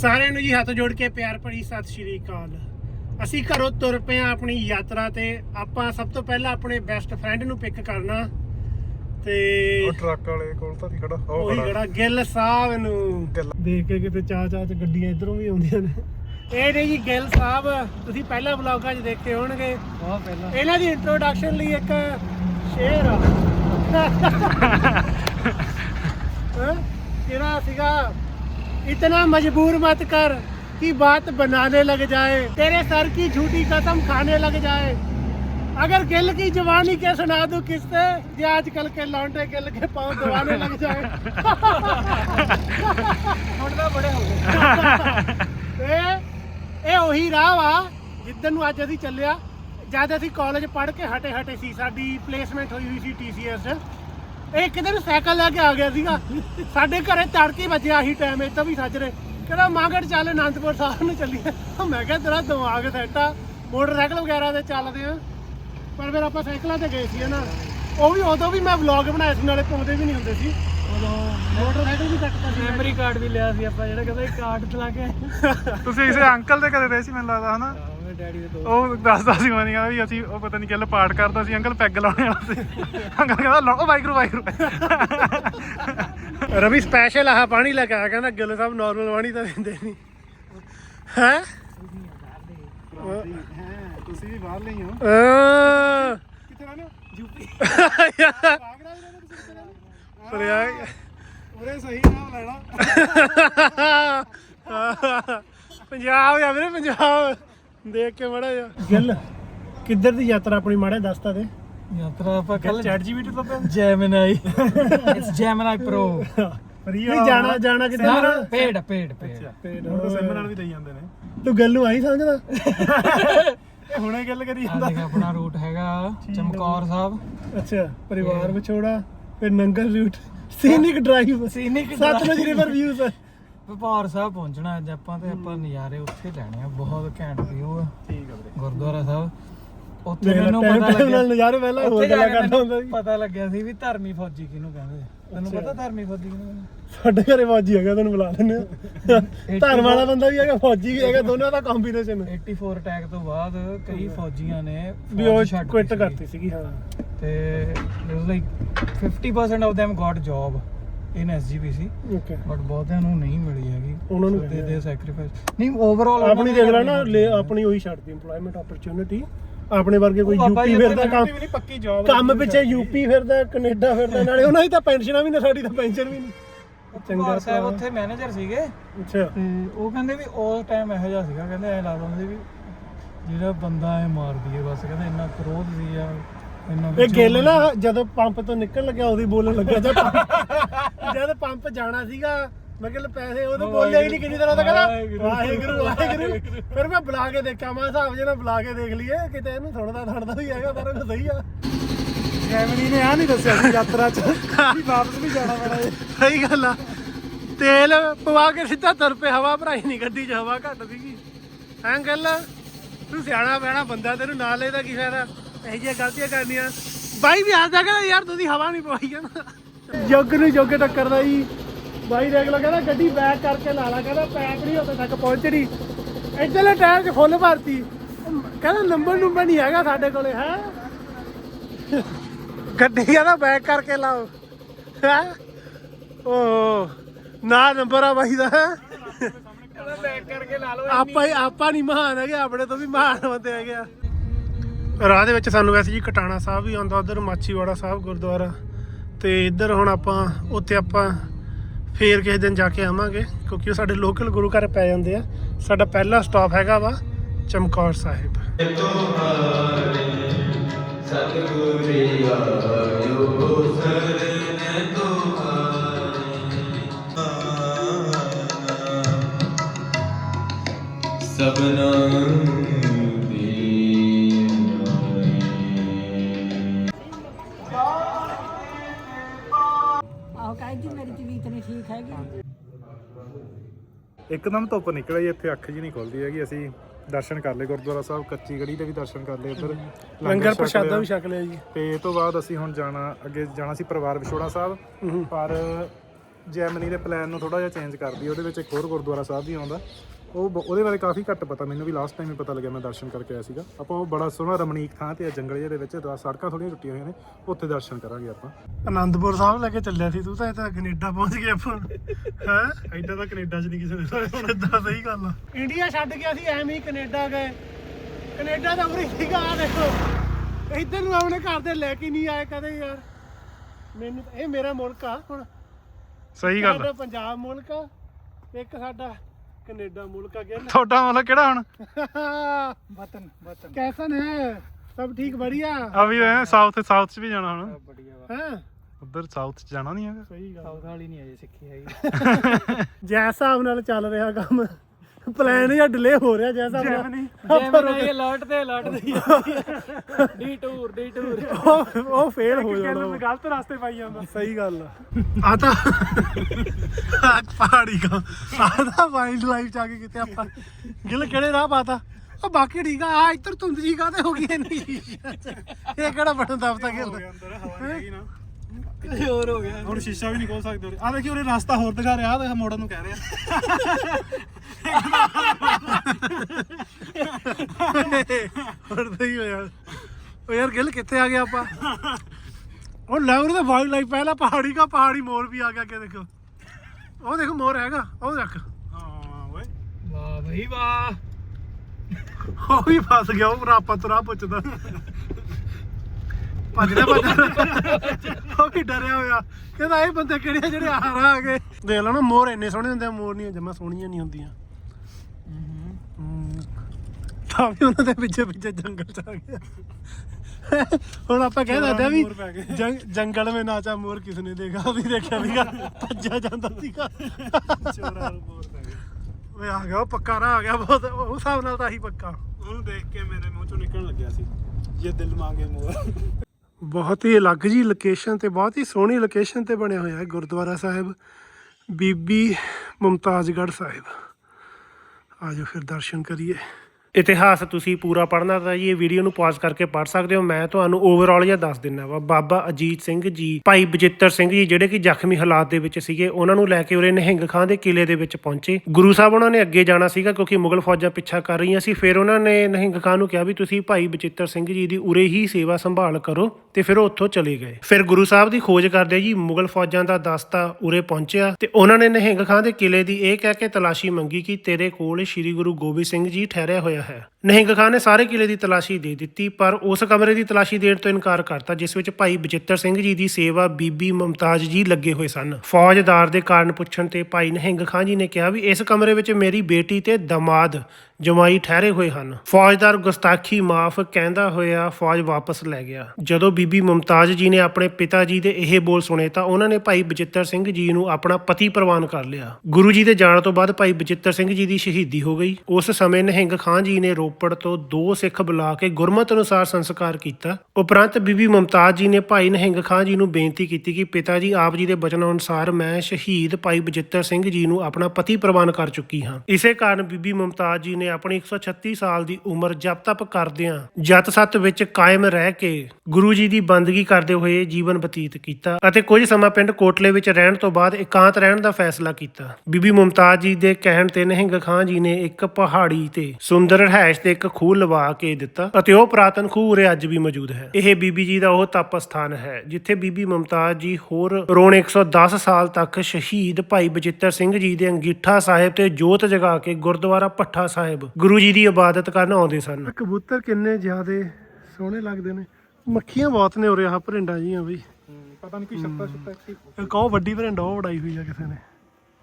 ਸਾਰਿਆਂ ਨੂੰ ਜੀ ਹੱਥ ਜੋੜ ਕੇ ਪਿਆਰ ਭਰੀ ਸਤਿ ਸ਼੍ਰੀ ਅਕਾਲ। ਅਸੀਂ ਘਰੋਂ ਤੁਰ ਪਏ ਆ ਆਪਣੀ ਯਾਤਰਾ ਤੇ। ਆਪਾਂ ਸਭ ਤੋਂ ਪਹਿਲਾਂ ਆਪਣੇ ਬੈਸਟ ਫਰੈਂਡ ਨੂੰ ਪਿਕ ਕਰਨਾ। ਤੇ ਉਹ ਟਰੱਕ ਵਾਲੇ ਕੋਲ ਤਾਂ ਨਹੀਂ ਖੜਾ ਉਹ ਉਹੀ ਖੜਾ। ਗਿੱਲ ਸਾਹਿਬ ਨੂੰ। ਦੇਖ ਕੇ ਕਿਤੇ ਚਾਹ ਚਾਹ ਚ ਗੱਡੀਆਂ ਇਧਰੋਂ ਵੀ ਆਉਂਦੀਆਂ ਨੇ। ਇਹ ਨੇ ਜੀ ਗਿੱਲ ਸਾਹਿਬ ਤੁਸੀਂ ਪਹਿਲਾਂ ਵਲੌਗਾਂ 'ਚ ਦੇਖੇ ਹੋਣਗੇ। ਬਹੁਤ ਪਹਿਲਾਂ। ਇਹਨਾਂ ਦੀ ਇੰਟਰੋਡਕਸ਼ਨ ਲਈ ਇੱਕ ਸ਼ੇਰ ਆ। ਹਾਂ? ਕਿਹੜਾ ਸੀਗਾ इतना मजबूर मत कर कि बात बनाने लग जाए तेरे सर की झूठी कसम खाने लग जाए अगर गिल की जवानी के सुना दूं किससे ये आजकल के लौंडे गिल के पाँव दबाने लग जाए ਹੁਣ ਤਾਂ ਬੜੇ ਹੋ ਗਏ ਇਹ ਇਹ ਉਹੀ ਰਾਹ ਵਾ ਜਿੱਦਨ ਨੂੰ ਅੱਜ ਅਸੀਂ ਚੱਲਿਆ ਜਦ ਅਸੀਂ ਕਾਲਜ ਪੜ੍ਹ ਕੇ ਹਟੇ ਹਟੇ ਸੀ ਸਾਡੀ ਪਲੇਸਮੈਂਟ ਹੋਈ ਹੋਈ ਸੀ ਟੀਸੀਐਸ ਇਹ ਦਿਨ ਸਾਈਕਲ ਲੈ ਕੇ ਆ ਗਿਆ ਸੀਗਾ। ਸਾਡੇ ਘਰੇ ਤੜਕੇ ਵੱਜਿਆ ਆਹੀ ਟਾਈਮ ਇਹ ਤਾਂ ਵੀ ਸੱਜਰੇ ਕਹਿੰਦਾ ਮਾਂਗੜ ਚੱਲ ਅਨੰਦਪੁਰ ਸਾਹਿਬ ਨੂੰ ਚੱਲੀਏ। ਮੈਂ ਕਿਹਾ ਤੇਰਾ ਦਿਮਾਗ ਸੈੱਟ ਆ। ਮੋਟਰਸਾਈਕਲ ਵਗੈਰਾ ਤੇ ਚੱਲਦੇ ਆ। ਪਰ ਫਿਰ ਆਪਾਂ ਸਾਈਕਲਾਂ ਤੇ ਗਏ ਸੀ ਨਾ ਉਹ ਵੀ ਉਦੋਂ ਵੀ ਮੈਂ ਵਲੌਗ ਬਣਾਇਆ ਸੀ ਨਾਲੇ ਪਾਉਂਦੇ ਵੀ ਨਹੀਂ ਹੁੰਦੇ ਸੀ। ਉਦੋਂ ਮੋਟਰਸਾਈਕਲ ਵੀ ਕੱਟਦਾ ਸੀ। ਮੈਮਰੀ ਕਾਰਡ ਵੀ ਲਿਆ ਸੀ ਆਪਾਂ ਜਿਹੜਾ ਕਹਿੰਦਾ ਇਹ ਕਾਰਡ ਚਲਾ ਕੇ ਤੁਸੀਂ ਇਸੇ ਅੰਕਲ ਦੇ ਘਰੇ ਰਹੇ ਸੀ ਮੈਨੂੰ ਲੱਗਦਾ ਹਨਾ? ਡੈਡੀ ਦੇ ਦੋ ਉਹ ਦੱਸਦਾ ਸੀ ਮੈਨੂੰ ਕਹਿੰਦਾ ਵੀ ਅਸੀਂ ਉਹ ਪਤਾ ਨਹੀਂ ਕਿੱਲ ਪਾਠ ਕਰਦਾ ਸੀ ਅੰਕਲ ਪੈਗ ਲਾਉਣੇ ਵਾਲਾ ਸੀ। ਅੰਕਲ ਕਹਿੰਦਾ ਲਾਓ ਵਾਹਿਗੁਰੂ ਵਾਹਿਗੁਰੂ। ਰਵੀ ਸਪੈਸ਼ਲ ਆਹ ਪਾਣੀ ਲੈ ਕੇ ਆ ਕਹਿੰਦਾ ਗਿੱਲ ਸਾਹਿਬ ਨਾਰਮਲ ਪਾਣੀ ਤਾਂ ਦਿੰਦੇ ਨਹੀਂ ਹੈ? ਤੁਸੀਂ ਵੀ ਬਾਹਰ ਲਈ ਹੋ ਕਿੱਥੇ ਰਹਿੰਦੇ ਹੋ ਯੂਪੀ ਪਰ ਯਾਰ ਉਰੇ ਸਹੀ ਨਾਮ ਲੈਣਾ। ਪੰਜਾਬ ਆ ਵੀਰੇ ਪੰਜਾਬ। ਦੇਖ ਕੇ ਮੜਾ ਜਾ ਗਿੱਲ ਕਿੱਧਰ ਦੀ ਯਾਤਰਾ ਆਪਣੀ ਮਾੜੇ ਦੱਸਤਾ ਦੇ। ਯਾਤਰਾ ਆਪਾਂ ਕੱਲ ਚੈਟ ਜੀਬੀਟੀ ਤੋਂ ਪਿਆ ਜੈਮਨਾਈ ਇਟਸ ਜੈਮਨਾਈ ਪ੍ਰੋ ਨਹੀਂ ਜਾਣਾ ਜਾਣਾ ਕਿੱਧਰ ਮੇਰਾ ਪੇਡ ਪੇਡ ਪੇਡ ਹੁਣ ਤਾਂ ਸਿਮ ਨਾਲ ਵੀ ਦੇਈ ਜਾਂਦੇ ਨੇ। ਤੂੰ ਗੱਲ ਨੂੰ ਆਈ ਸਮਝਦਾ? ਇਹ ਹੁਣੇ ਗੱਲ ਕਰੀ ਦੇਖ ਆਪਣਾ ਰੂਟ ਹੈਗਾ ਚਮਕੌਰ ਸਾਹਿਬ। ਅੱਛਾ ਪਰਿਵਾਰ ਵਿਛੋੜਾ ਫਿਰ Nangal route scenic drive scenic Satluj river views ਵਪਾਰ ਸਾਹਿਬ ਪਹੁੰਚਣਾ ਅੱਜ ਆਪਾਂ ਤੇ ਆਪਾਂ ਨਜ਼ਾਰੇ ਉੱਥੇ ਲੈਣੇ ਆ ਬਹੁਤ ਘੈਂਟ ਵਿਊ ਆ। ਠੀਕ ਆ ਵੀਰੇ। ਗੁਰਦੁਆਰਾ ਸਾਹਿਬ। ਉੱਥੇ ਮੈਨੂੰ ਪਤਾ ਲੱਗਿਆ ਨਜ਼ਾਰੇ ਪਹਿਲਾਂ ਹੋਰ ਗੱਲਾਂ ਕਰਦਾ ਹੁੰਦਾ ਸੀ। ਪਤਾ ਲੱਗਿਆ ਸੀ ਵੀ ਧਰਮੀ ਫੌਜੀ ਕਿਹਨੂੰ ਕਹਿੰਦੇ ਤੈਨੂੰ। ਪਤਾ ਧਰਮੀ ਫੌਜੀ ਕਿਹਨੂੰ ਸਾਡੇ ਘਰੇ ਫੌਜੀ ਹੈਗਾ ਤੁਹਾਨੂੰ ਬੁਲਾ ਲੈਂਦੇ ਆ। ਧਰਮ ਵਾਲਾ ਬੰਦਾ ਵੀ ਹੈਗਾ ਫੌਜੀ ਵੀ ਹੈਗਾ ਦੋਨਾਂ ਦਾ ਕੰਬੀਨੇਸ਼ਨ 84 ਅਟੈਕ ਤੋਂ ਬਾਅਦ ਕਈ ਫੌਜੀਆਂ ਨੇ ਵੀ ਉਹ ਕੁਇਟ ਕਰਤੀ ਸੀਗੀ ਹਾਂ। ਤੇ like 50% of them got job in SGPC okay but ਬਹੁਤਿਆਂ ਨੂੰ ਨਹੀਂ ਮਿਲੀ ਹੈਗੀ। ਉਹਨਾਂ ਨੂੰ ਦੇ ਦੇ ਸੈਕਰੀਫਾਈਸ ਨਹੀਂ ਓਵਰਆਲ ਆਪਣੀ ਦੇਖ ਲੈ ਨਾ ਆਪਣੀ ਉਹੀ ਛੱਡਦੀ ਏਮਪਲੋਇਮੈਂਟ ਓਪਰਚ्युनिटी ਆਪਣੇ ਵਰਗੇ ਕੋਈ ਯੂਪੀ ਫਿਰਦਾ ਕੰਮ ਕੰਮ ਪਿੱਛੇ ਯੂਪੀ ਫਿਰਦਾ ਕੈਨੇਡਾ ਫਿਰਦਾ ਨਾਲੇ ਉਹਨਾਂ ਦੀ ਤਾਂ ਪੈਨਸ਼ਨਾਂ ਵੀ ਨਾ ਸਾਡੀ ਤਾਂ ਪੈਨਸ਼ਨ ਵੀ ਨਹੀਂ। ਚੰਗਾ ਸਾਹਿਬ ਉੱਥੇ ਮੈਨੇਜਰ ਸੀਗੇ। ਅੱਛਾ। ਤੇ ਉਹ ਕਹਿੰਦੇ ਵੀ ਉਸ ਟਾਈਮ ਇਹੋ ਜਿਹਾ ਸੀਗਾ ਕਹਿੰਦੇ ਐ ਲੱਗਦਾ ਹੁੰਦੇ ਵੀ ਜਿਹੜਾ ਬੰਦਾ ਐ ਮਾਰ ਦਈਏ ਬਸ ਕਹਿੰਦੇ ਇੰਨਾ ਕਰੋਧ ਸੀ ਆ ਇਹ ਗਿੱਲ ਨਾ ਜਦੋਂ ਪੰਪ ਤੋਂ ਨਿਕਲ ਲੱਗਿਆ ਉਹਦੀ ਬੋਲਣ ਲੱਗਾ ਜਾਂ ਜਦ ਪੰਪ ਜਾਣਾ ਸੀਗਾ ਮੈਂ ਕਿਹਾ ਲੈ ਪੈਸੇ ਉਹਦੇ ਬੋਲਿਆ ਹੀ ਨਹੀਂ ਕਿੰਨੀ ਤਰ੍ਹਾਂ ਦਾ ਕਹਿੰਦਾ ਵਾਹਿਗੁਰੂ ਵਾਹਿਗੁਰੂ ਫਿਰ ਮੈਂ ਬੁਲਾ ਕੇ ਦੇਖਿਆ ਮੈਂ ਹਿਸਾਬ ਜੇ ਨਾਲ ਬੁਲਾ ਕੇ ਦੇਖ ਲਈਏ ਕਿਤੇ ਇਹਨੂੰ ਸੁਣਦਾ ਥੜਦਾ ਵੀ ਹੈਗਾ ਪਰ ਉਹ ਸਹੀ ਆ। ਜੈਮਨੀ ਨੇ ਆ ਨਹੀਂ ਦੱਸਿਆ ਸੀ ਯਾਤਰਾ 'ਚ ਵੀ ਵਾਪਸ ਵੀ ਜਾਣਾ ਪੈਣਾ ਏ ਸਹੀ ਗੱਲ ਆ। ਤੇਲ ਪਵਾ ਕੇ ਸਿੱਧਾ ਤੁਰ ਪਏ ਹਵਾ ਭਰਾਈ ਨਹੀਂ ਗੱਡੀ 'ਚ ਹਵਾ ਘੱਟ ਸੀਗੀ। ਐਂ ਗੱਲ ਤੂੰ ਸਿਆਣਾ ਪੈਣਾ ਬੰਦਾ ਤੈਨੂੰ ਨਾਲ ਲੈਦਾ ਕੀ ਫਾਇਦਾ? ਇਹੋ ਜਿਹੀਆਂ ਗਲਤੀਆਂ ਕਰਨੀਆਂ। ਬਾਈ ਵੀ ਆਖਦਾ ਕਹਿੰਦਾ ਯਾਰ ਤੁਸੀਂ ਹਵਾ ਨਹੀਂ ਪਵਾਈ ਕਹਿੰਦਾ ਯੁੱਗ ਨੂੰ ਜੁੱਗ ਟੱਕਰਦਾ ਜੀ। ਬਾਈ ਦੇਖ ਲੋ ਕਹਿੰਦਾ ਗੱਡੀ ਬੈਕ ਕਰਕੇ ਲਾ ਲਾ, ਕਹਿੰਦਾ ਪੈਪ ਨਹੀਂ ਉੱਥੇ ਤੱਕ ਪਹੁੰਚਣੀ। ਇੱਧਰਲੇ ਟਾਇਰ 'ਚ ਫੁੱਲ ਭਰਤੀ। ਕਹਿੰਦਾ ਨੰਬਰ ਨੰਬਰ ਨਹੀਂ ਹੈਗਾ ਸਾਡੇ ਕੋਲੇ, ਹੈ? ਗੱਡੀ ਕਹਿੰਦਾ ਬੈਕ ਕਰਕੇ ਲਾਓ। ਹੈ? ਓ ਨਾ ਨੰਬਰ ਆ ਬਾਈ ਦਾ। ਬੈਕ ਕਰਕੇ ਆਪਾਂ ਹੀ ਆਪਾਂ ਨਹੀਂ ਮਹਾਨ ਹੈਗੇ, ਆਪਣੇ ਤੋਂ ਵੀ ਮਹਾਨ ਬੰਦੇ ਹੈਗੇ ਆ। ਰਾਹ ਦੇ ਵਿੱਚ ਸਾਨੂੰ ਵੈਸੇ ਜੀ ਕਟਾਣਾ ਸਾਹਿਬ ਵੀ ਆਉਂਦਾ, ਉਧਰ ਮਾਛੀਵਾੜਾ ਸਾਹਿਬ ਗੁਰਦੁਆਰਾ। ਤੇ ਇੱਧਰ ਹੁਣ ਆਪਾਂ, ਉੱਥੇ ਆਪਾਂ ਫੇਰ ਕਿਸੇ ਦਿਨ ਜਾ ਕੇ ਆਵਾਂਗੇ, ਕਿਉਂਕਿ ਉਹ ਸਾਡੇ ਲੋਕਲ ਗੁਰੂ ਘਰ ਪੈ ਜਾਂਦੇ ਆ। ਸਾਡਾ ਪਹਿਲਾ ਸਟਾਪ ਹੈਗਾ ਵਾ ਚਮਕੌਰ ਸਾਹਿਬ। ਸਭਨਾ ਇੱਕਦਮ ਧੁੱਪ ਨਿਕਲ ਆਈ ਇੱਥੇ ਅੱਖ ਜੀ ਨਹੀਂ ਖੁੱਲਦੀ ਹੈਗੀ। ਅਸੀਂ ਦਰਸ਼ਨ ਕਰ ਲਏ ਗੁਰਦੁਆਰਾ ਸਾਹਿਬ ਕੱਚੀ ਗੜੀ ਦੇ ਵੀ ਦਰਸ਼ਨ ਕਰ ਲਏ ਇੱਧਰ ਲੰਗਰ ਛਕ ਪ੍ਰਸ਼ਾਦਾ ਲਿਆ। ਵੀ ਛਕ ਲਿਆ ਜੀ। ਤੇ ਇਹ ਤੋਂ ਬਾਅਦ ਅਸੀਂ ਹੁਣ ਜਾਣਾ ਅੱਗੇ ਜਾਣਾ ਸੀ ਪਰਿਵਾਰ ਵਿਛੋੜਾ ਸਾਹਿਬ। ਪਰ ਜੈਮਨੀ ਦੇ ਪਲਾਨ ਨੂੰ ਥੋੜਾ ਜਿਹਾ ਚੇਂਜ ਕਰਦੀ ਉਹਦੇ ਵਿੱਚ ਇੱਕ ਹੋਰ ਗੁਰਦੁਆਰਾ ਸਾਹਿਬ ਵੀ ਆਉਂਦਾ। ਉਹ ਬ- ਉਹਦੇ ਬਾਰੇ ਕਾਫੀ ਘੱਟ ਪਤਾ ਮੈਨੂੰ ਵੀ ਲਾਸਟ ਟਾਈਮ ਹੀ ਪਤਾ ਲੱਗਿਆ ਮੈਂ ਦਰਸ਼ਨ ਕਰਕੇ ਆਇਆ ਸੀਗਾ। ਆਪਾਂ ਉਹ ਬੜਾ ਸੋਹਣਾ ਰਮਣੀਕ ਥਾਂ ਤੇ ਆ ਜੰਗਲ ਜਿਹੇ ਦੇ ਵਿੱਚ ਤਾਂ ਸੜਕਾਂ ਥੋੜੀਆਂ ਟੁੱਟੀਆਂ ਹੋਈਆਂ ਨੇ ਉੱਥੇ ਦਰਸ਼ਨ ਕਰਾਂਗੇ ਆਪਾਂ। ਆਨੰਦਪੁਰ ਸਾਹਿਬ ਲੈ ਕੇ ਚੱਲਿਆ ਸੀ ਤੂੰ ਤਾਂ ਇਹ ਤਾਂ ਕੈਨੇਡਾ ਪਹੁੰਚ ਗਿਆ ਆਪਾਂ ਹੈ? ਐਡਾ ਤਾਂ ਕੈਨੇਡਾ 'ਚ ਨਹੀਂ ਕਿਸੇ ਦੇ ਹੁਣ ਇਦਾਂ ਸਹੀ ਗੱਲ ਆ। ਇੰਡੀਆ ਛੱਡ ਕੇ ਅਸੀਂ ਐਵੇਂ ਹੀ ਕੈਨੇਡਾ ਗਏ। ਕੈਨੇਡਾ ਦਾ ਉਰੇ ਸੀਗਾ ਆ ਦੇਖੋ। ਇੱਧਰ ਨੂੰ ਆਪਣੇ ਘਰ ਦੇ ਲੈ ਕੇ ਨਹੀਂ ਆਏ ਕਦੇ ਯਾਰ। ਮੈਨੂੰ ਤਾਂ- ਇਹ ਮੇਰਾ ਮੁਲਕ ਆ ਹੁਣ ਸਹੀ ਗੱਲ ਸਾਡਾ ਪੰਜਾਬ ਮੁਲਕ ਆ, ਇੱਕ ਸਾਡਾ ਕੈਨੇਡਾ ਮੁਲਕ ਆ ਗਿਆ ਤੁਹਾਡਾ ਮਤਲਬ ਕਿਹੜਾ ਹੁਣ? ਵਤਨ ਵਤਨ। ਕੈਸਨ ਹੈ ਸਭ ਠੀਕ ਬੜੀਆ ਆ ਵੀ ਸਾਊਥ ਸਾਊਥ ਚ ਵੀ ਜਾਣਾ ਹੁਣ। ਬੜੀਆ ਸਾਊਥ ਚ ਜਾਣਾ ਨਹੀਂ ਹੈਗਾ। ਸਹੀ ਗੱਲ ਸਾਊਥ ਵਾਲੀ ਨਹੀਂ ਅਜੇ ਸਿੱਖੀ ਹੈਗੀ। ਜੈ ਹਿਸਾਬ ਨਾਲ ਚੱਲ ਰਿਹਾ ਕੰਮ। ਪਲਾਨ ਜਾਂ ਡਿਲੇ ਹੋ ਰਿਹਾ ਜੈ ਹਿਸਾਬ ਨਾਲ ਜੇ ਮੈਂ ਇਹ ਅਲਰਟ ਤੇ ਅਲਰਟ ਦੀ। ਡੀ ਟੂਰ ਡੀ ਟੂਰ ਉਹ ਉਹ ਫੇਲ ਹੋ ਜਾਣਾ ਉਹ। ਗਲਤ ਰਸਤੇ ਪਾਈ ਜਾਂਦਾ। ਸਹੀ ਗੱਲ ਆ। ਆ ਤਾਂ ਆ ਪਹਾੜੀ ਕਾ ਆ ਤਾਂ ਵਾਈਲਡ ਲਾਈਫ ਚ ਆ ਕੇ ਕਿਤੇ ਆਪਾਂ ਗਿਲ ਕਿਹੜੇ ਰਾਹ ਪਾਤਾ? ਉਹ ਬਾਕੀ ਠੀਕ ਆ ਆ ਇੱਧਰ ਧੁੰਦ ਜੀ ਕਾਤੇ ਹੋ ਗਈ ਇੰਨੀ ਇਹ ਕਿਹੜਾ ਬਟਨ ਦਬਤਾ ਗਿਲ? ਅੰਦਰ ਹਵਾ ਨਹੀਂ ਨਾ। ਕਿਤੇ ਹੋਰ ਹੋ ਗਿਆ ਹੁਣ ਸ਼ੀਸ਼ਾ ਵੀ ਨਹੀਂ ਖੋਲ ਸਕਦੇ ਆ ਦੇਖੀ ਉਹਨੇ ਰਸਤਾ ਹੋਰ ਦਿਖਾ ਰਿਹਾ ਆ ਦੇਖ ਮੋੜਨ ਨੂੰ ਕਹਿ ਰਿਹਾ। ਹੋਰ ਤਾਂ ਹੀ ਹੋਇਆ। ਉਹ ਯਾਰ ਗਿਲ ਕਿੱਥੇ ਆ ਗਿਆ ਆਪਾਂ? ਉਹ ਲੈਵਰ ਦਾ ਵਾਈਲਡ ਲਾਈਫ ਪਹਿਲਾ ਪਹਾੜੀ ਕਾ ਪਹਾੜੀ ਮੋਰ ਵੀ ਆ ਗਿਆ ਕਿ ਦੇਖੋ। ਉਹ ਦੇਖੋ ਮੋਰ ਹੈਗਾ ਉਹ ਦੇਖ ਹਾਂ ਓਏ। ਵਾਹ ਬਈ ਵਾਹ। ਉਹ ਵੀ ਫਸ ਗਿਆ ਉਹ ਰਾਪਾ ਤੁਰਾ ਪੁੱਛਦਾ। ਭੱਜਦਾ ਭੱਜਦਾ ਉਹ ਵੀ ਡਰਿਆ ਹੋਇਆ। ਕਹਿੰਦਾ ਇਹ ਬੰਦੇ ਕਿਹੜੇ ਆ ਜਿਹੜੇ ਆ ਰਾ ਆ ਗਏ? ਦੇਖ ਲਓ ਨਾ ਮੋਰ ਇੰਨੇ ਸੋਹਣੇ ਹੁੰਦੇ ਆ ਮੋਰ ਨਹੀਂ ਜਮਾ ਸੋਹਣੀਆਂ ਨਹੀਂ ਹੁੰਦੀਆਂ। ਹਮ। ਤਾਂ ਵੀ ਉਹਨਾਂ ਦੇ ਪਿੱਛੇ ਪਿੱਛੇ ਜੰਗਲ ਚ ਆ ਗਿਆ ਹੁਣ ਆਪਾਂ ਕਹਿ ਸਕਦੇ ਆ ਵੀ ਮੋਰ ਪੈ ਗਏ। ਜੰਗ- ਜੰਗਲ ਵਿੱਚ ਨਾਚਾ ਮੋਰ ਕਿਸ ਨੇ ਦੇਖਾ ਵੀ ਦੇਖਿਆ ਵੀਗਾ ਭੱਜਿਆ ਜਾਂਦਾ ਸੀਗਾ। ਚੋਰਾ ਨੂੰ ਮੋਰ ਪੈ ਗਿਆ ਓਏ ਆ ਗਿਆ ਉਹ ਪੱਕਾ ਰਾਹ ਆ ਗਿਆ ਬਹੁਤ। ਉਸ ਹਿਸਾਬ ਨਾਲ ਤਾਂ ਹੀ ਪੱਕਾ। ਉਹਨੂੰ ਦੇਖ ਕੇ ਮੇਰੇ ਮੂੰਹ ਚੋਂ ਨਿਕਲਣ ਲੱਗਿਆ ਸੀ ਜੇ ਦਿਲ ਮੰਗੇ ਮੋਰ। ਬਹੁਤ ਹੀ ਅਲੱਗ ਜੀ ਲੋਕੇਸ਼ਨ ਤੇ, ਬਹੁਤ ਹੀ ਸੋਹਣੀ ਲੋਕੇਸ਼ਨ ਤੇ ਬਣਿਆ ਹੋਇਆ ਹੈ ਗੁਰਦੁਆਰਾ ਸਾਹਿਬ, ਬੀਬੀ ਮੁਮਤਾਜ਼ਗੜ੍ਹ ਸਾਹਿਬ। ਆਜੋ ਫਿਰ ਦਰਸ਼ਨ ਕਰੀਏ। ਇਤਿਹਾਸ ਤੁਸੀਂ ਪੂਰਾ ਪੜ੍ਹਨਾ ਤਾਂ ਜੀ, ਇਹ ਵੀਡੀਓ ਨੂੰ ਪਾਜ਼ ਕਰਕੇ ਪੜ੍ਹ ਸਕਦੇ ਹੋ। ਮੈਂ ਤੁਹਾਨੂੰ ਓਵਰਆਲ ਜਿਹਾ ਦੱਸ ਦਿੰਦਾ ਵਾ। ਬਾਬਾ ਅਜੀਤ ਸਿੰਘ ਜੀ, ਭਾਈ ਬਜਿੱਤਰ ਸਿੰਘ ਜੀ, ਜਿਹੜੇ ਕਿ ਜ਼ਖਮੀ ਹਾਲਾਤ ਦੇ ਵਿੱਚ ਸੀਗੇ, ਉਹਨਾਂ ਨੂੰ ਲੈ ਕੇ ਉਰੇ ਨਿਹੰਗ ਖਾਂ ਦੇ ਕਿਲੇ ਦੇ ਵਿੱਚ ਪਹੁੰਚੇ। ਗੁਰੂ ਸਾਹਿਬ ਉਹਨਾਂ ਨੇ ਅੱਗੇ ਜਾਣਾ ਸੀਗਾ, ਕਿਉਂਕਿ ਮੁਗਲ ਫੌਜਾਂ ਪਿੱਛਾ ਕਰ ਰਹੀਆਂ ਸੀ। ਫਿਰ ਉਹਨਾਂ ਨੇ ਨਿਹੰਗ ਖਾਂ ਨੂੰ ਕਿਹਾ ਵੀ ਤੁਸੀਂ ਭਾਈ ਬਚਿੱਤਰ ਸਿੰਘ ਜੀ ਦੀ ਉਰੇ ਹੀ ਸੇਵਾ ਸੰਭਾਲ ਕਰੋ ਤੇ ਫਿਰ ਉਹ ਉੱਥੋਂ ਚਲੇ ਗਏ। ਫਿਰ ਗੁਰੂ ਸਾਹਿਬ ਦੀ ਖੋਜ ਕਰਦੇ ਜੀ, ਮੁਗਲ ਫੌਜਾਂ ਦਾ ਦਸਤਾ ਉਰੇ ਪਹੁੰਚਿਆ ਤੇ ਉਹਨਾਂ ਨੇ ਨਿਹੰਗ ਖਾਂ ਦੇ ਕਿਲੇ ਦੀ ਇਹ ਕਹਿ ਕੇ ਤਲਾਸ਼ੀ ਮੰਗੀ ਕਿ ਤੇਰੇ ਕੋਲ ਸ੍ਰੀ ਗੁਰੂ ਗੋਬਿੰਦ ਸਿੰਘ ਜੀ ਠਹਿਰਿਆ ਹੋਇਆ ਹੈ। ਨਿਹੰਗ ਖਾਂ ਨੇ ਸਾਰੇ ਕਿਲੇ ਦੀ ਤਲਾਸ਼ੀ ਦੇ ਦਿੱਤੀ, ਪਰ ਉਸ ਕਮਰੇ ਦੀ ਤਲਾਸ਼ੀ ਦੇਣ ਤੋਂ ਇਨਕਾਰ ਕਰਤਾ, ਜਿਸ ਵਿੱਚ ਭਾਈ ਬਚਿੱਤਰ ਸਿੰਘ ਜੀ ਦੀ ਸੇਵਾ ਬੀਬੀ ਮੁਮਤਾਜ਼ ਜੀ ਲੱਗੇ ਹੋਏ ਸਨ। ਫੌਜਦਾਰ ਦੇ ਕਾਰਨ ਪੁੱਛਣ ਤੇ ਭਾਈ ਨਿਹੰਗ ਖਾਂ ਜੀ ਨੇ ਕਿਹਾ ਵੀ ਇਸ ਕਮਰੇ ਵਿੱਚ ਮੇਰੀ ਬੇਟੀ ਤੇ ਦਮਾਦ ਜਮਾਈ ਠਹਿਰੇ ਹੋਏ ਹਨ। ਫੌਜਦਾਰ ਗੁਸਤਾਖੀ ਮਾਫ ਕਹਿੰਦਾ ਹੋਇਆ ਫੌਜ ਵਾਪਸ ਲੈ ਗਿਆ। ਜਦੋਂ ਬੀਬੀ ਮੁਮਤਾਜ਼ ਜੀ ਨੇ ਆਪਣੇ ਪਿਤਾ ਜੀ ਦੇ ਇਹ ਬੋਲ ਸੁਣੇ ਤਾਂ ਉਹਨਾਂ ਨੇ ਭਾਈ ਬਚਿੱਤਰ ਸਿੰਘ ਜੀ ਨੂੰ ਆਪਣਾ ਪਤੀ ਪ੍ਰਵਾਨ ਕਰ ਲਿਆ। ਗੁਰੂ ਜੀ ਦੇ ਜਾਣ ਤੋਂ ਬਾਅਦ ਭਾਈ ਬਚਿੱਤਰ ਸਿੰਘ ਜੀ ਦੀ ਸ਼ਹੀਦੀ ਹੋ ਗਈ। ਉਸ ਸਮੇਂ ਨਹਿੰਗ ਖਾਂ ਜੀ ਨੇ ਰੋਪੜ ਤੋਂ ਦੋ ਸਿੱਖ ਬੁਲਾ ਕੇ ਗੁਰਮਤ ਅਨੁਸਾਰ ਸੰਸਕਾਰ ਕੀਤਾ। ਉਪਰੰਤ ਬੀਬੀ ਮੁਮਤਾਜ਼ ਜੀ ਨੇ ਭਾਈ ਨਹਿੰਗ ਖਾਂ ਜੀ ਨੂੰ ਬੇਨਤੀ ਕੀਤੀ ਕਿ ਪਿਤਾ ਜੀ, ਆਪ ਜੀ ਦੇ ਬਚਨ ਅਨੁਸਾਰ ਮੈਂ ਸ਼ਹੀਦ ਭਾਈ ਬਚਿੱਤਰ ਸਿੰਘ ਜੀ ਨੂੰ ਆਪਣਾ ਪਤੀ ਪ੍ਰਵਾਨ ਕਰ ਚੁੱਕੀ ਹਾਂ। ਇਸੇ ਕਾਰਨ ਬੀਬੀ ਮੁਮਤਾਜ਼ ਜੀ ਨੇ ਆਪਣੀ 136 ਸਾਲ ਦੀ ਉਮਰ ਜਪ ਤਪ ਕਰਦਿਆਂ ਜਤ ਸਤ ਵਿੱਚ ਕਾਇਮ ਰਹਿ ਕੇ ਗੁਰੂ ਜੀ ਦੀ ਬੰਦਗੀ ਕਰਦੇ ਹੋਏ ਜੀਵਨ ਬਤੀਤ ਕੀਤਾ ਅਤੇ ਕੁਝ ਸਮਾਂ ਪਿੰਡ ਕੋਟਲੇ ਵਿੱਚ ਰਹਿਣ ਤੋਂ ਬਾਅਦ ਇਕਾਂਤ ਰਹਿਣ ਦਾ ਫੈਸਲਾ ਕੀਤਾ। ਬੀਬੀ ਮੁਮਤਾਜ਼ ਜੀ ਦੇ ਕਹਿਣ ਤੇ ਨਹਿੰਗ ਖਾਂ ਜੀ ਨੇ ਇੱਕ ਪਹਾੜੀ ਤੇ ਸੁੰਦਰ ਰਹਿਸ਼ ਤੇ ਇੱਕ ਖੂਹ ਲਵਾ ਕੇ ਦਿੱਤਾ ਅਤੇ ਉਹ ਪੁਰਾਤਨ ਖੂਹ ਉਰੇ ਅੱਜ ਵੀ ਮੌਜੂਦ ਹੈ। ਇਹ ਬੀਬੀ ਜੀ ਦਾ ਉਹ ਤਪ ਸਥਾਨ ਹੈ ਜਿੱਥੇ ਬੀਬੀ ਮੁਮਤਾਜ਼ ਜੀ ਹੋਰ ਰੋਣ 110 ਸਾਲ ਤੱਕ ਸ਼ਹੀਦ ਭਾਈ ਬਚਿੱਤਰ ਸਿੰਘ ਜੀ ਦੇ ਅੰਗੀਠਾ ਸਾਹਿਬ ਤੇ ਜੋਤ ਜਗਾ ਕੇ ਗੁਰਦੁਆਰਾ ਭੱਠਾ ਸਾਹਿਬ ਗੁਰੂ ਜੀ ਦੀ ਇਬਾਦਤ ਕਰਨ ਆਉਂਦੇ ਸਨ। ਕਬੂਤਰ ਕਿੰਨੇ ਜ਼ਿਆਦੇ ਸੋਹਣੇ ਲੱਗਦੇ ਨੇ। ਮੱਖੀਆਂ ਬਹੁਤ ਨੇ ਉਰੇ ਆਹ ਭਰਿੰਡਾ ਜੀਆਂ ਬਈ ਪਤਾ ਨਹੀਂ ਕੋਈ ਛੱਤਾ ਛੱਤਾ ਇੱਕ ਉਹ ਵੱਡੀ ਭਰਿੰਡਾ ਉਹ ਉਡਾਈ ਹੋਈ ਆ ਕਿਸੇ ਨੇ।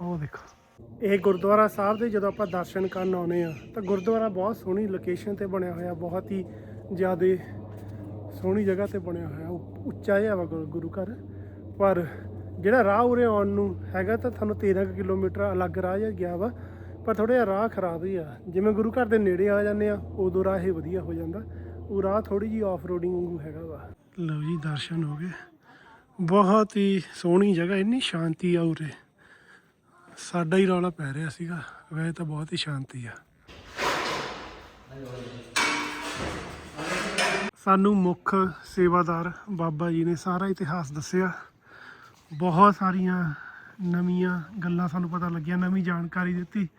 ਉਹ ਦੇਖੋ। ਇਹ ਗੁਰਦੁਆਰਾ ਸਾਹਿਬ ਦੇ ਜਦੋਂ ਆਪਾਂ ਦਰਸ਼ਨ ਕਰਨ ਆਉਨੇ ਆ ਤਾਂ ਗੁਰਦੁਆਰਾ ਬਹੁਤ ਸੋਹਣੀ ਲੋਕੇਸ਼ਨ ਤੇ ਬਣਿਆ ਹੋਇਆ, ਬਹੁਤ ਹੀ ਜ਼ਿਆਦਾ ਸੋਹਣੀ ਜਗ੍ਹਾ ਤੇ ਬਣਿਆ ਹੋਇਆ। ਉ- ਉੱਚਾ ਜਿਹਾ ਵਾ ਗੁਰੂ- ਗੁਰੂ ਘਰ। ਪਰ ਜਿਹੜਾ ਰਾਹ ਉਰੇ ਆਉਣ ਨੂੰ ਹੈਗਾ, ਤਾਂ ਤੁਹਾਨੂੰ 13 ਕੁ ਕਿਲੋਮੀਟਰ ਅਲੱਗ ਰਾਹ ਜਿਹਾ ਗਿਆ ਵਾ। ਪਰ ਥੋੜਾ ਜਿਹਾ ਰਾਹ ਖਰਾਬ ਹੀ ਆ। ਜਿਵੇਂ ਗੁਰੂ ਘਰ ਦੇ ਨੇੜੇ ਆ ਜਾਂਦੇ ਆ ਉਦੋਂ ਰਾਹ ਇਹ ਵਧੀਆ ਹੋ ਜਾਂਦਾ। ਉਹ ਰਾਹ ਥੋੜੀ ਜੀ ਆਫ ਰੋਡਿੰਗ ਵਾਂਗੂ ਹੈਗਾ ਵਾ। ਲਓ ਜੀ, ਦਰਸ਼ਨ ਹੋ ਗਏ। ਬਹੁਤ ਹੀ ਸੋਹਣੀ ਜਗ੍ਹਾ, ਇੰਨੀ ਸ਼ਾਂਤੀ ਆ ਉਰੇ। ਸਾਡਾ ਹੀ ਰੌਲਾ ਪੈ ਰਿਹਾ ਸੀਗਾ। ਵੈਸੇ ਤਾਂ ਬਹੁਤ ਹੀ ਸ਼ਾਂਤੀ ਆ। ਸਾਨੂੰ ਮੁੱਖ ਸੇਵਾਦਾਰ ਬਾਬਾ ਜੀ ਨੇ ਸਾਰਾ ਇਤਿਹਾਸ ਦੱਸਿਆ। ਬਹੁਤ ਸਾਰੀਆਂ ਨਵੀਆਂ ਗੱਲਾਂ ਸਾਨੂੰ ਪਤਾ ਲੱਗੀਆਂ, ਨਵੀਂ ਜਾਣਕਾਰੀ ਦਿੱਤੀ।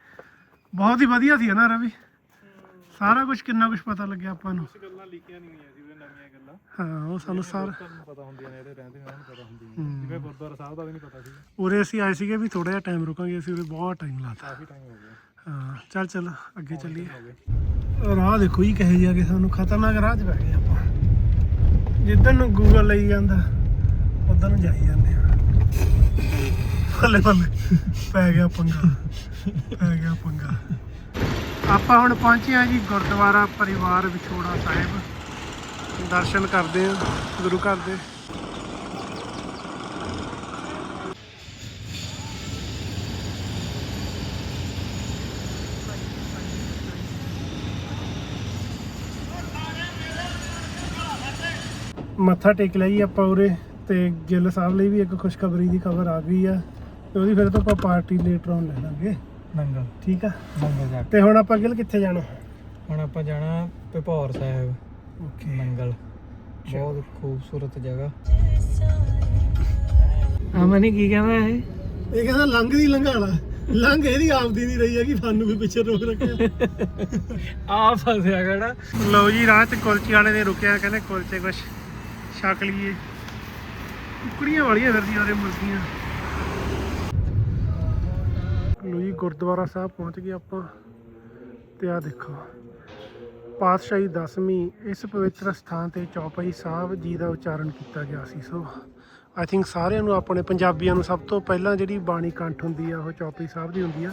ਬਹੁਤ ਹੀ ਵਧੀਆ ਸੀ ਨਾ ਰਵੀ। ਸਾਰਾ ਕੁਝ ਕਿੰਨਾ ਕੁਝ ਪਤਾ ਲੱਗਿਆ ਆਪਾਂ ਨੂੰ। ਗੱਲਾਂ ਲਿਖੀਆਂ ਨਹੀਂ ਹੋਈਆਂ ਸੀ ਨਵੀਆਂ ਗੱਲਾਂ। ਹਾਂ ਉਹ ਸਾਨੂੰ ਸਾਰਾ ਤੁਹਾਨੂੰ ਪਤਾ ਹੁੰਦੀਆਂ ਨੇ ਜਿਹੜੇ ਰਹਿੰਦੇ ਨੇ ਉਹਨਾਂ ਨੂੰ ਪਤਾ ਹੁੰਦੀਆਂ ਜਿਵੇਂ ਗੁਰਦੁਆਰਾ ਸਾਹਿਬ ਦਾ ਵੀ ਨਹੀਂ ਪਤਾ ਸੀ ਉਰੇ ਅਸੀਂ ਆਏ ਸੀਗੇ ਵੀ ਥੋੜਾ ਜਿਹਾ ਟਾਈਮ ਰੁਕਾਂਗੇ ਅਸੀਂ ਉਰੇ ਬਹੁਤ ਟਾਈਮ ਲਾਤਾ। ਕਾਫੀ ਟਾਈਮ ਹੋ ਗਿਆ। ਹਾਂ ਚੱਲ ਚੱਲ ਅੱਗੇ ਚੱਲੀਏ। ਰਾਹ ਦੇਖੋ ਜੀ ਕਹੇ ਜਾ ਕੇ ਸਾਨੂੰ ਖਤਰਨਾਕ ਰਾਹ 'ਚ ਬੈ ਗਏ ਆਪਾਂ। ਜਿੱਧਰ ਨੂੰ ਗੂਗਲ ਲਈ ਜਾਂਦਾ ਉਧਰ ਨੂੰ ਜਾਈ ਜਾਂਦੇ ਆ। ਬੱਲੇ ਬੱਲੇ ਪੈ ਗਿਆ ਪੰਗਾ ਪੈ ਗਿਆ ਪੰਗਾ। ਆਪਾਂ ਹੁਣ ਪਹੁੰਚੇ ਆ ਜੀ ਗੁਰਦੁਆਰਾ ਪਰਿਵਾਰ ਵਿਛੋੜਾ ਸਾਹਿਬ। ਦਰਸ਼ਨ ਕਰਦੇ ਆ ਗੁਰੂ ਘਰ ਦੇ। ਮੱਥਾ ਟੇਕ ਜੀ ਆਪਾਂ ਉਰੇ ਤੇ ਗਿੱਲ ਸਾਹਿਬ ਲਈ ਵੀ ਇੱਕ ਖੁਸ਼ਖਬਰੀ ਦੀ ਖਬਰ ਆ ਗਈ ਆ ਤੇ ਉਹਦੀ ਫਿਰ ਤੋਂ ਆਪਾਂ ਪਾਰਟੀ ਲੇਟਰ ਆਨ ਲੈ ਲਾਂਗੇ। ਨੰਗਲ। ਠੀਕ ਆ? ਨੰਗਲ ਜਾ ਤੇ ਹੁਣ ਆਪਾਂ ਗਿੱਲ ਕਿੱਥੇ ਜਾਣਾ? ਹੁਣ ਆਪਾਂ ਜਾਣਾ ਭਪੌਰ ਸਾਹਿਬ। ਓਕੇ। ਨੰਗਲ ਬਹੁਤ ਖੂਬਸੂਰਤ ਜਗ੍ਹਾ। ਅਮਨੀ ਕੀ ਕਹਿੰਦਾ ਇਹ? ਇਹ ਕਹਿੰਦਾ ਲੰਘ ਦੀ ਲੰਘਾਲਾ ਲੰਘ ਇਹਦੀ ਆਪਦੀ ਨਹੀਂ ਰਹੀ ਹੈਗੀ ਸਾਨੂੰ ਵੀ ਪਿੱਛੇ ਰੋਕ ਰੱਖਿਆ। ਆ ਫਸਿਆ ਕਿਹੜਾ ਲਓ ਜੀ ਰਾਹ 'ਚ ਕੁਲਚੇ ਵਾਲੇ ਦੇ ਰੁਕਿਆ ਕਹਿੰਦੇ ਕੁਲਚੇ ਕੁਛ ਛਕ ਲਈਏ। ਕੁਕੜੀਆਂ ਵਾਲੀਆਂ ਫਿਰਦੀਆਂ ਉਹਦੇ ਮੁਰਗੀਆਂ। ਜੀ ਗੁਰਦੁਆਰਾ ਸਾਹਿਬ ਪਹੁੰਚ ਗਏ ਆਪਾਂ। ਤੇ ਆ ਦੇਖੋ। ਪਾਤਸ਼ਾਹੀ ਦਸਵੀਂ ਇਸ ਪਵਿੱਤਰ ਸਥਾਨ ਤੇ ਚੌਪਈ ਸਾਹਿਬ ਜੀ ਦਾ ਉਚਾਰਨ ਕੀਤਾ ਗਿਆ ਸੀ। ਸੋ ਆਈ ਥਿੰਕ ਸਾਰਿਆਂ ਨੂੰ ਆਪਣੇ ਪੰਜਾਬੀਆਂ ਨੂੰ ਸਭ ਤੋਂ ਪਹਿਲਾਂ ਜਿਹੜੀ ਬਾਣੀ ਕੰਠ ਹੁੰਦੀ ਆ, ਉਹ ਚੌਪਈ ਸਾਹਿਬ ਦੀ ਹੁੰਦੀ ਆ।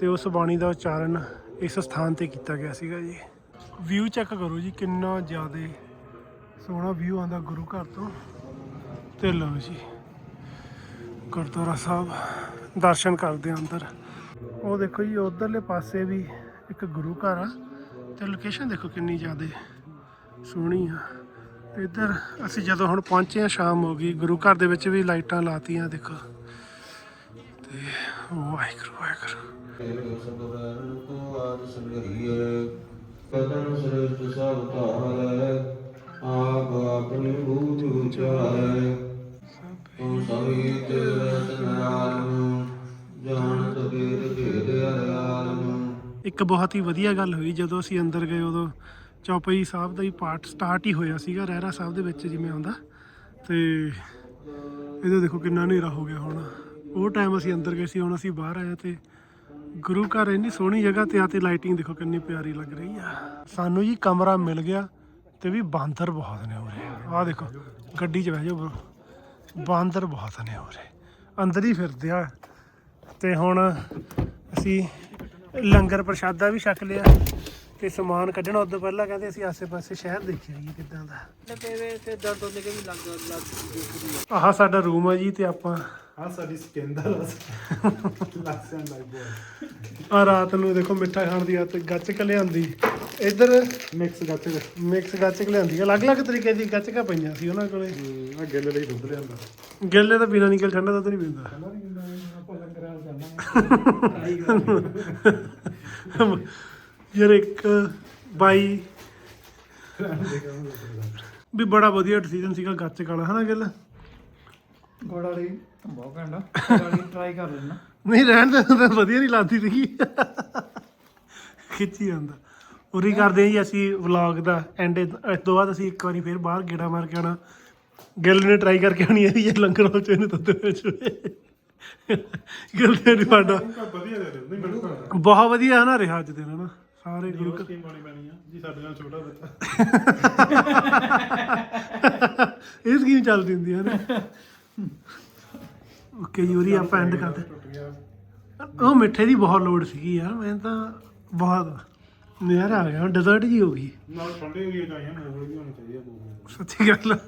ਤੇ ਉਸ ਬਾਣੀ ਦਾ ਉਚਾਰਨ ਇਸ ਸਥਾਨ ਤੇ ਕੀਤਾ ਗਿਆ ਸੀਗਾ ਜੀ। ਵਿਊ ਚੈੱਕ ਕਰੋ ਜੀ, ਕਿੰਨਾ ਜ਼ਿਆਦਾ ਸੋਹਣਾ ਵਿਊ ਆਉਂਦਾ ਗੁਰੂ ਘਰ ਤੋਂ। ਤੇ ਲਓ ਜੀ, ਗੁਰਦੁਆਰਾ ਸਾਹਿਬ, ਦਰਸ਼ਨ ਕਰਦੇ ਆ ਅੰਦਰ। ਉਹ ਦੇਖੋ ਜੀ, ਉਧਰਲੇ ਪਾਸੇ ਵੀ ਇੱਕ ਗੁਰੂ ਘਰ ਆ। ਤੇ ਲੋਕੇਸ਼ਨ ਦੇਖੋ ਕਿੰਨੀ ਜ਼ਿਆਦਾ ਸੋਹਣੀ ਆ। ਤੇ ਇੱਧਰ ਅਸੀਂ ਜਦੋਂ ਹੁਣ ਪਹੁੰਚੇ ਆ ਸ਼ਾਮ ਹੋ ਗਈ, ਗੁਰੂ ਘਰ ਦੇ ਵਿੱਚ ਵੀ ਲਾਈਟਾਂ ਲਾਤੀਆਂ ਦੇਖੋ। ਤੇ ਵਾਹਿਗੁਰੂ ਵਾਹਿਗੁਰੂ। ਕਦਨ ਸ੍ਰੇਸ਼ਟ ਸਭ ਧਾਰੈ ਆਪ ਆਪਣੀ ਬੂਝ ਉਚਾਰੈ ਤੂੰ ਸਭੀ ਤੇ ਰਤਨ ਆਲਮ, ਜਾਣਤ ਵੇਦ ਭੇਦ ਅਰਿਆਲਮ ਇੱਕ ਬਹੁਤ ਹੀ ਵਧੀਆ ਗੱਲ ਹੋਈ ਜਦੋਂ ਅਸੀਂ ਅੰਦਰ ਗਏ ਉਦੋਂ ਚੌਪਈ ਸਾਹਿਬ ਦਾ ਹੀ ਪਾਠ ਸਟਾਰਟ ਹੀ ਹੋਇਆ ਸੀਗਾ, ਰਹਿਰਾ ਸਾਹਿਬ ਦੇ ਵਿੱਚ ਜਿਵੇਂ ਆਉਂਦਾ। ਤੇ ਇਹਦੇ ਦੇਖੋ ਕਿੰਨਾ ਹਨੇਰਾ ਹੋ ਗਿਆ ਹੁਣ। ਉਹ ਟਾਈਮ ਅਸੀਂ ਅੰਦਰ ਗਏ ਸੀ, ਹੁਣ ਅਸੀਂ ਬਾਹਰ ਆਏ ਤੇ ਗੁਰੂ ਘਰ ਇੰਨੀ ਸੋਹਣੀ ਜਗ੍ਹਾ ਤੇ ਆ ਤੇ ਲਾਈਟਿੰਗ ਦੇਖੋ ਕਿੰਨੀ ਪਿਆਰੀ ਲੱਗ ਰਹੀ ਆ। ਸਾਨੂੰ ਜੀ ਕਮਰਾ ਮਿਲ ਗਿਆ ਤੇ ਵੀ ਬਾਂਦਰ ਬਹੁਤ ਨੇ ਉਰੇ। ਆਹ ਦੇਖੋ, ਗੱਡੀ 'ਚ ਬਹਿ ਜਾਓ bro। ਬਾਂਦਰ ਬਹੁਤ ਨੇ ਉਰੇ। ਅੰਦਰ ਹੀ ਫਿਰਦੇ ਆ। ਤੇ ਹੁਣ ਅਸੀਂ ਲੰਗਰ ਪ੍ਰਸ਼ਾਦਾ ਵੀ ਛਕ ਲਿਆ ਤੇ ਸਮਾਨ ਕੱਢਣਾ ਉਦੋਂ ਪਹਿਲਾਂ ਕਹਿੰਦੇ ਅਸੀਂ ਆਸੇ-ਪਾਸੇ ਸ਼ਹਿਰ ਦੇਖਿਆ ਜੀ ਕਿਦਾਂ ਦਾ। ਤੇਰੇ ਤੇ ਦਰਦ ਹੁੰਦੇ ਕਿ ਵੀ ਲੱਗ ਲੱਗ ਆਹ ਸਾਡਾ ਰੂਮ ਆ ਜੀ ਤੇ ਆਪਾਂ ਆ ਸਾਡੀ ਸਕਿਨ ਦਾ ਰਸ। ਆ ਰਾਤ ਨੂੰ ਦੇਖੋ ਮਿੱਠਾ ਖਾਣ ਦੀ ਆਦਤ ਗੱਚਕ ਲਿਆਂਦੀ। ਇੱਧਰ ਮਿਕਸ ਦੇ ਮਿਕਸ ਗੱਚਕ ਲਿਆਂਦੀ ਅਲੱਗ-ਅਲੱਗ ਤਰੀਕੇ ਦੀ ਗੱਚਕਾਂ ਪਈਆਂ ਸੀ ਉਹਨਾਂ ਕੋਲੇ। ਆ ਗਿੱਲ ਲਈ ਦੁੱਧ ਲਿਆਂਦਾ। ਗਿੱਲੇ ਤਾਂ ਬਿਨਾਂ ਨਿਕਲ ਠੰਡਾ ਦੁੱਧ ਨਹੀਂ ਪੀਂਦਾ। ਯਾਰ ਇੱਕ ਬਾਈ ਵੀ ਬੜਾ ਵਧੀਆ ਡਿਸੀਜਨ ਸੀਗਾ ਗੱਚਕ ਵਾਲਾ ਹਨਾ ਗਿੱਲ? ਗੋੜਾ ਲਈ ਬਹੁਤ ਗੋੜਾ ਲਈ ਟਰਾਈ ਕਰ ਲੈਣਾ ਨਹੀਂ ਰਹਿਣ ਦੇ ਤਾਂ ਵਧੀਆ ਨਹੀਂ ਲੱਗਦੀ ਸੀਗੀ। ਖਿੱਚੀ ਜਾਂਦਾ। ਉਰੀ ਕਰਦੇ ਹਾਂ ਜੀ ਅਸੀਂ ਵਲੌਗ ਦਾ ਐਂਡ ਇਸ ਤੋਂ ਬਾਅਦ ਅਸੀਂ ਇੱਕ ਵਾਰੀ ਫਿਰ ਬਾਹਰ ਗੇੜਾ ਮਾਰ ਕੇ ਆਉਣਾ। ਗਿੱਲ ਨੇ ਟਰਾਈ ਕਰਕੇ ਆਉਣੀ ਹੈ ਵੀ ਇਹ ਲੰਗਰ ਹੋ ਚੇ ਨੇ ਦੁੱਧ ਵਿੱਚ ਗਿੱਲ ਨੇ ਸਾਡਾ। ਵਧੀਆ ਦੇ ਦਿੰਦੇ ਮੈਨੂੰ ਤਾਂ ਬਹੁਤ ਵਧੀਆ ਹੈ ਨਾ ਰਿਹਾ ਅੱਜ ਦਿਨ ਹਨਾ ਸਾਰੇ ਗੁਰੂ ਘਰ। ਸਕੀਮ ਪਾਣੀ ਪੈਣੀ ਆ ਜੀ ਸਾਡੇ ਨਾਲ ਛੋਟਾ ਬੱਚਾ। ਇਹ ਸਕੀਮ ਚੱਲਦੀ ਹੁੰਦੀ ਹੈ ਨਾ। ਓਕੇ ਜੀ ਉਰੀ ਆਪਾਂ ਐਂਡ ਕਰਦੇ। ਟੁੱਟ ਗਿਆ। ਉਹ ਮਿੱਠੇ ਦੀ ਬਹੁਤ ਲੋੜ ਸੀਗੀ ਯਾਰ ਮੈਂ ਤਾਂ ਬਹੁਤ ਨਜ਼ਾਰਾ ਆ ਗਿਆ ਡੈਜ਼ਰਟ ਜੀ ਹੋ ਗਈ। ਨਾਲ ਠੰਡੇ ਏਰੀਆ ਚ ਆਏ ਵੀ ਹੋਣੇ ਚਾਹੀਦੇ ਆ ਸੱਚੀ ਗੱਲ ਆ।